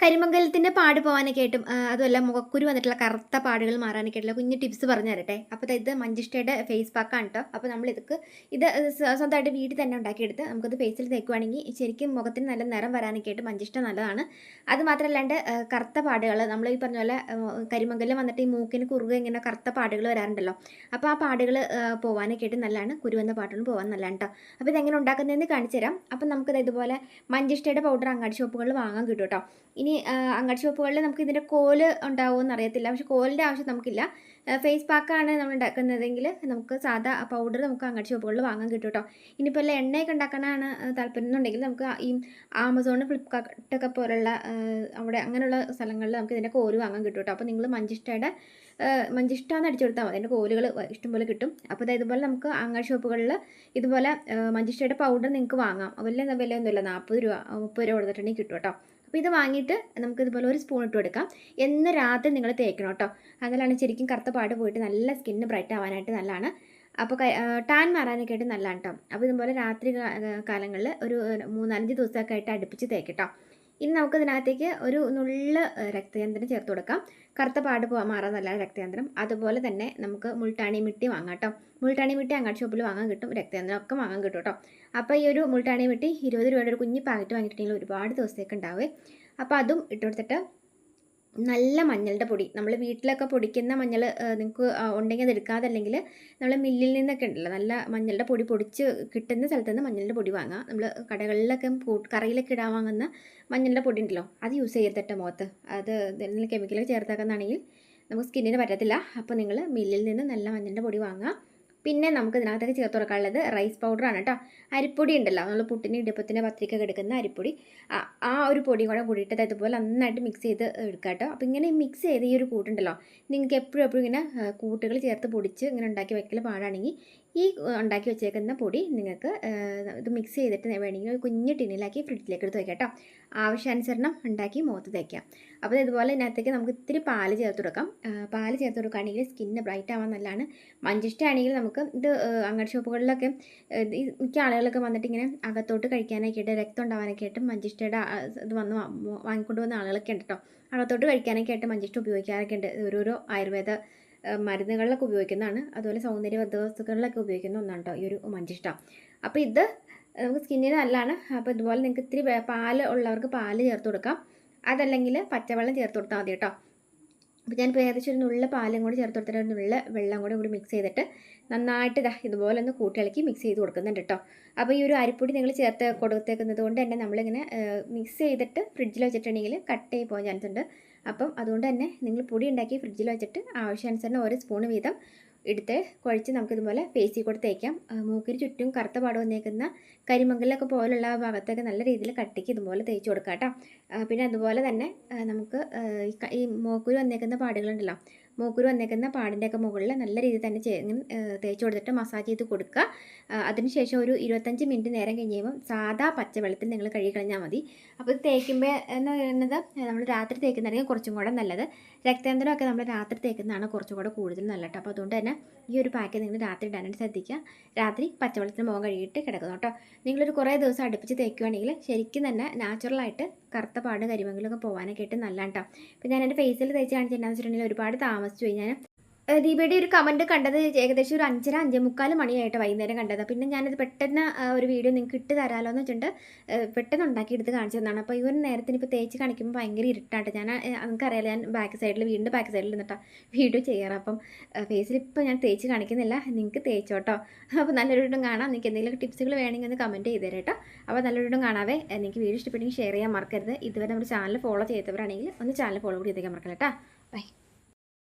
കരിമംഗലത്തിന്റെ പാട് പോകാനൊക്കെ ആയിട്ടും അതുമല്ല മുഖക്കുരു വന്നിട്ടുള്ള കറുത്ത പാടുകൾ മാറാനൊക്കെ ആയിട്ടുള്ള കുഞ്ഞ് ടിപ്സ് പറഞ്ഞു തരട്ടെ അപ്പോൾ ഇത് മഞ്ചിഷ്ടയുടെ ഫേസ് പാക്കാണ് കേട്ടോ അപ്പോൾ നമ്മൾ ഇതൊക്കെ ഇത് സ്വന്തമായിട്ട് വീട്ടിൽ തന്നെ ഉണ്ടാക്കിയെടുത്ത് നമുക്കത് ഫേസിൽ തേക്കുവാണെങ്കിൽ ശരിക്കും മുഖത്തിന് നല്ല നിറം വരാനൊക്കെ ആയിട്ട് മഞ്ചിഷ്ട നല്ലതാണ്. അത് മാത്രമല്ലാണ്ട് കറുത്ത പാടുകൾ നമ്മൾ ഈ പറഞ്ഞ പോലെ കരിമംഗലം വന്നിട്ട് ഈ മൂക്കിന് കുറുകെ ഇങ്ങനെ കറുത്ത പാടുകൾ വരാറുണ്ടല്ലോ. അപ്പോൾ ആ പാടുകൾ പോകാനൊക്കെ ആയിട്ട് നല്ലതാണ്. കുരുവെന്ന പാട്ടുകൾ പോകാൻ നല്ലതാണ് കേട്ടോ അപ്പോൾ ഇതെങ്ങനെ ഉണ്ടാക്കുന്നതെന്ന് കാണിച്ചു തരാം അപ്പം നമുക്കത് ഇതുപോലെ മഞ്ചിഷ്ടയുടെ പൗഡർ അങ്ങാടി ഷോപ്പുകളിൽ വാങ്ങാൻ കിട്ടും കേട്ടോ ഇനി ആ, അങ്ങാടി ഷോപ്പുകളിൽ നമുക്ക് ഇതിന്റെ കോൽ ഉണ്ടാവുമെന്ന് അറിയത്തില്ല. പക്ഷെ കോലിന്റെ ആവശ്യം നമുക്കില്ല. ഫേസ് പാക്കാണ് നമ്മൾ ഉണ്ടാക്കുന്നതെങ്കിൽ നമുക്ക് സാധാ പൗഡർ നമുക്ക് അങ്ങാടി ഷോപ്പുകളിൽ വാങ്ങാൻ കിട്ടും കേട്ടോ. ഇനിയിപ്പോൾ എല്ലാം എണ്ണയൊക്കെ ഉണ്ടാക്കാനാണ് താല്പര്യം എന്നുണ്ടെങ്കിൽ നമുക്ക് ഈ ആമസോൺ ഫ്ലിപ്കാർട്ടൊക്കെ പോലുള്ള അവിടെ അങ്ങനെയുള്ള സ്ഥലങ്ങളിൽ നമുക്ക് ഇതിന്റെ കോൽ വാങ്ങാൻ കിട്ടും കേട്ടോ. അപ്പോൾ നിങ്ങൾ മഞ്ചിഷ്ടയുടെ മഞ്ചിഷ്ട എന്ന് അടിച്ചു കൊടുത്താൽ മതി. അതിന്റെ കോലുകൾ ഇഷ്ടംപോലെ കിട്ടും. അപ്പോൾ അതായത് ഇതുപോലെ നമുക്ക് അങ്ങാടി ഷോപ്പുകളിൽ ഇതുപോലെ മഞ്ചിഷ്ടയുടെ പൗഡർ നിങ്ങൾക്ക് വാങ്ങാം. വലിയ വിലയൊന്നുമില്ല നാൽപ്പത് രൂപ മുപ്പത് രൂപ കൊടുത്തിട്ടുണ്ടെങ്കിൽ കിട്ടും കേട്ടോ. അപ്പോൾ ഇത് വാങ്ങിയിട്ട് നമുക്ക് ഇതുപോലെ ഒരു സ്പൂൺ ഇട്ട് കൊടുക്കാം. എന്ന് രാത്രി നിങ്ങൾ തേക്കണം കേട്ടോ അതിലാണ് ശരിക്കും കറുത്ത പാട് പോയിട്ട് നല്ല സ്കിന്ന് ബ്രൈറ്റ് ആവാനായിട്ട് നല്ലതാണ്. അപ്പോൾ ടാൻ മാറാനൊക്കെ ആയിട്ട് നല്ലതാണ് കേട്ടോ അപ്പോൾ ഇതുപോലെ രാത്രി കാലങ്ങളിൽ ഒരു മൂന്നാലഞ്ച് ദിവസമൊക്കെ ആയിട്ട് അടുപ്പിച്ച് തേക്കട്ടോ ഇനി നമുക്ക് ഇതിനകത്തേക്ക് ഒരു നുള്ള രക്തയന്ത്രം ചേർത്ത് കൊടുക്കാം. കറുത്ത പാട് പോകാൻ മാറാൻ നല്ല രക്തയന്ത്രം. അതുപോലെ തന്നെ നമുക്ക് മുൾട്ടാണി മിട്ടി വാങ്ങാം കേട്ടോ മുൾട്ടാണി മിട്ടി അങ്ങാടി ഷോപ്പിൽ വാങ്ങാൻ കിട്ടും രക്തയന്ത്രം ഒക്കെ വാങ്ങാൻ കിട്ടും കേട്ടോ അപ്പോൾ ഈ ഒരു മുൾട്ടാണി മിട്ടി ഇരുപത് രൂപയുടെ ഒരു കുഞ്ഞ് പാക്കറ്റ് വാങ്ങിയിട്ടുണ്ടെങ്കിൽ ഒരുപാട് ദിവസത്തേക്ക് ഉണ്ടാവേ. അപ്പോൾ അതും ഇട്ട് കൊടുത്തിട്ട് നല്ല മഞ്ഞളുടെ പൊടി. നമ്മൾ വീട്ടിലൊക്കെ പൊടിക്കുന്ന മഞ്ഞൾ നിങ്ങൾക്ക് ഉണ്ടെങ്കിൽ അത് എടുക്കാതെ അല്ലെങ്കിൽ നമ്മൾ മില്ലിൽ നിന്നൊക്കെ ഉണ്ടല്ലോ നല്ല മഞ്ഞളുടെ പൊടി പൊടിച്ച് കിട്ടുന്ന സ്ഥലത്ത് നിന്ന് മഞ്ഞളുടെ പൊടി വാങ്ങാം. നമ്മൾ കടകളിലൊക്കെ കറിയിലൊക്കെ ഇടാൻ വാങ്ങുന്ന മഞ്ഞളുടെ പൊടി ഉണ്ടല്ലോ അത് യൂസ് ചെയ്തിട്ട് മുഖത്ത് അത് എന്തെങ്കിലും കെമിക്കലൊക്കെ ചേർത്താക്കുന്നാണെങ്കിൽ നമുക്ക് സ്കിന്നിന് പറ്റത്തില്ല. അപ്പോൾ നിങ്ങൾ മില്ലിൽ നിന്ന് നല്ല മഞ്ഞളുടെ പൊടി വാങ്ങാം. പിന്നെ നമുക്ക് ഇതിനകത്തേക്ക് ചേർത്ത് കൊടുക്കാനുള്ളത് റൈസ് പൗഡറാണ് കേട്ടോ അരിപ്പൊടി ഉണ്ടല്ലോ നമ്മൾ പുട്ടിന് ഇടിപ്പത്തിന് പത്രിക എടുക്കുന്ന അരിപ്പൊടി. ആ- ഒരു പൊടിയും കൂടെ കൂടിയിട്ട് ഇതുപോലെ നന്നായിട്ട് മിക്സ് ചെയ്ത് എടുക്കുക കേട്ടോ അപ്പോൾ ഇങ്ങനെ മിക്സ് ചെയ്ത് ഈ ഒരു കൂട്ടുണ്ടല്ലോ നിങ്ങൾക്ക് എപ്പോഴും എപ്പോഴും ഇങ്ങനെ കൂട്ടുകൾ ചേർത്ത് പൊടിച്ച് ഇങ്ങനെ ഉണ്ടാക്കി വെക്കൽ പാടാണെങ്കിൽ ഈ ഉണ്ടാക്കി വെച്ചേക്കുന്ന പൊടി നിങ്ങൾക്ക് ഇത് മിക്സ് ചെയ്തിട്ട് വേണമെങ്കിൽ ഒരു കുഞ്ഞ് ടിന്നിലാക്കി ഫ്രിഡ്ജിലേക്ക് എടുത്ത് വയ്ക്കാം കേട്ടോ. ആവശ്യാനുസരണം ഉണ്ടാക്കി മുഖത്ത് തയ്ക്കാം അപ്പോൾ ഇതുപോലെ ഇതിനകത്തേക്ക് നമുക്ക് ഇത്തിരി പാൽ ചേർത്ത് കൊടുക്കാം. പാൽ ചേർത്ത് കൊടുക്കുകയാണെങ്കിൽ സ്കിന്ന് ബ്രൈറ്റ് ആവാൻ നല്ലതാണ്. മഞ്ചിഷ്ടമാണെങ്കിൽ നമുക്ക് ഇത് അങ്ങാടി ഷോപ്പുകളിലൊക്കെ ഈ മിക്ക ആളുകളൊക്കെ വന്നിട്ട് ഇങ്ങനെ അകത്തോട്ട് കഴിക്കാനൊക്കെ ആയിട്ട് രക്തം ഉണ്ടാവാനൊക്കെ ആയിട്ട് മഞ്ചിഷ്ടയുടെ ഇത് വന്ന് വാങ്ങിക്കൊണ്ട് വന്ന ആളുകളൊക്കെ ഉണ്ട് കേട്ടോ. അകത്തോട്ട് കഴിക്കാനൊക്കെ ആയിട്ട് മഞ്ചിഷ്ട ഉപയോഗിക്കാറൊക്കെ ഉണ്ട്. ഓരോരോ ആയുർവേദ മരുന്നുകളിലൊക്കെ ഉപയോഗിക്കുന്നതാണ്. അതുപോലെ സൗന്ദര്യവർദ്ധ വസ്തുക്കളിലൊക്കെ ഉപയോഗിക്കുന്ന ഒന്നാണ് കേട്ടോ ഈ ഒരു മഞ്ചിഷ്ട. അപ്പോൾ ഇത് നമുക്ക് സ്കിന്നിന് നല്ലതാണ്. അപ്പോൾ ഇതുപോലെ നിങ്ങൾക്ക് ഇത്തിരി പാൽ ഉള്ളവർക്ക് പാൽ ചേർത്ത് കൊടുക്കാം. അതല്ലെങ്കിൽ പച്ചവെള്ളം ചേർത്ത് കൊടുത്താൽ മതി കേട്ടോ അപ്പോൾ ഞാൻ ഏകദേശം ഒരു നുള്ള പാലും കൂടി ചേർത്ത് കൊടുത്തിട്ട് ഒരു നുള്ള വെള്ളം കൂടി കൂടി മിക്സ് ചെയ്തിട്ട് നന്നായിട്ട് ഇതാ ഇതുപോലെ ഒന്ന് കൂട്ടിളക്കി മിക്സ് ചെയ്ത് കൊടുക്കുന്നുണ്ട് കേട്ടോ അപ്പോൾ ഈ ഒരു അരിപ്പൊടി നിങ്ങൾ ചേർത്ത് കൊടുത്തേക്കുന്നത് കൊണ്ട് തന്നെ നമ്മളിങ്ങനെ മിക്സ് ചെയ്തിട്ട് ഫ്രിഡ്ജിൽ വെച്ചിട്ടുണ്ടെങ്കിൽ കട്ട് കട്ടയായി പോകാൻ ചാൻസ് ഉണ്ട്. അപ്പം അതുകൊണ്ട് തന്നെ നിങ്ങൾ പൊടി ഉണ്ടാക്കി ഫ്രിഡ്ജിൽ വെച്ചിട്ട് ആവശ്യാനുസരണം ഓരോ സ്പൂൺ വീതം എടുത്ത് കുഴച്ച് നമുക്കിതുപോലെ ഫേസിൽ കൂടെ തേക്കാം. മൂക്കിന് ചുറ്റും കറുത്ത പാട് വന്നേക്കുന്ന കരിമങ്കലൊക്കെ പോലുള്ള ഭാഗത്തൊക്കെ നല്ല രീതിയിൽ കട്ടിക്ക് ഇതുപോലെ തേച്ച് കൊടുക്കാം കേട്ടോ. പിന്നെ അതുപോലെ തന്നെ നമുക്ക് ഈ മൂക്കിൽ വന്നേക്കുന്ന പാടുകളുണ്ടല്ലോ മൂക്കുരു വന്നേക്കുന്ന പാടിന്റെയൊക്കെ മുകളിൽ നല്ല രീതിയിൽ തന്നെ തേച്ച് കൊടുത്തിട്ട് മസാജ് ചെയ്ത് കൊടുക്കുക. അതിനുശേഷം ഒരു ഇരുപത്തഞ്ച് മിനിറ്റ് നേരം കഴിഞ്ഞ് കഴിയുമ്പം സാധാ പച്ചവെള്ളത്തിൽ നിങ്ങൾ കഴുകി കളഞ്ഞാൽ മതി. അപ്പോൾ ഇത് തേക്കുമ്പോൾ എന്ന് പറയുന്നത് നമ്മൾ രാത്രി തേക്കുന്നതായിരിക്കും കുറച്ചും കൂടെ നല്ലത്. രക്താന്തരമൊക്കെ നമ്മൾ രാത്രി തേക്കുന്നതാണ് കുറച്ചും കൂടെ കൂടുതൽ നല്ലത്. കേട്ടോ അപ്പോൾ അതുകൊണ്ട് തന്നെ ഈ ഒരു പാക്ക് നിങ്ങൾ രാത്രി ഇടാനായിട്ട് ശ്രദ്ധിക്കുക. രാത്രി പച്ചവെള്ളത്തിന് മുഖം കഴുകിയിട്ട് കിടക്കുന്നു കേട്ടോ. നിങ്ങളൊരു കുറേ ദിവസം അടുപ്പിച്ച് തേക്കുവാണെങ്കിൽ ശരിക്കും തന്നെ നാച്ചുറലായിട്ട് കറുത്ത പാട് കരിമങ്കിലൊക്കെ പോകാനൊക്കെ ആയിട്ട് നല്ലതാണ് കേട്ടോ. ഇപ്പോൾ ഞാൻ എന്റെ ഫേസിൽ തേച്ച് കാണിച്ചിട്ടുണ്ടെന്ന് വെച്ചിട്ടുണ്ടെങ്കിൽ ഒരുപാട് താമസിച്ചു പോയി. ഞാൻ ദീപയുടെ ഒരു കമന്റ് കണ്ടത് ഏകദേശം ഒരു അഞ്ചര അഞ്ചേ മുക്കാൽ മണിയായിട്ട് വൈകുന്നേരം കണ്ടത്. പിന്നെ ഞാനത് പെട്ടെന്ന് ഒരു വീഡിയോ നിങ്ങൾക്ക് ഇട്ട് തരാമല്ലോ എന്ന് വെച്ചിട്ട് പെട്ടെന്ന് ഉണ്ടാക്കി എടുത്ത് കാണിച്ചു അപ്പോൾ ഈ ഒരു നേരത്തിന് ഇപ്പോൾ തേച്ച് കാണിക്കുമ്പോൾ ഭയങ്കര ഇരുട്ടാട്ട്. ഞാൻ നമുക്കറിയാലോ ഞാൻ ബാക്ക് സൈഡിൽ വീണ്ടും ബാക്ക് സൈഡിൽ നിന്നിട്ടാണ് വീഡിയോ ചെയ്യാറ്. അപ്പം ഫേസിൽ ഇപ്പോൾ ഞാൻ തേച്ച് കാണിക്കുന്നില്ല. നിങ്ങൾക്ക് തേച്ചോട്ടോ. അപ്പോൾ നല്ലൊരു വീടും കാണാം. നിങ്ങൾക്ക് എന്തെങ്കിലും ടിപ്സുകൾ വേണമെങ്കിൽ ഒന്ന് കമന്റ് ചെയ്ത് തരാം കേട്ടോ അപ്പോൾ നല്ലൊരു വീടും കാണാവേ നിങ്ങൾക്ക് വീഡിയോ ഇഷ്ടപ്പെട്ടെങ്കിൽ ഷെയർ ചെയ്യാൻ മറക്കരുത്. ഇതുവരെ നമ്മുടെ ചാനൽ ഫോളോ ചെയ്തവരാണെങ്കിൽ ഒന്ന് ചാനൽ ഫോളോ കൂടി ചെയ്തേക്കാൻ മറക്കല്ല കേട്ടോ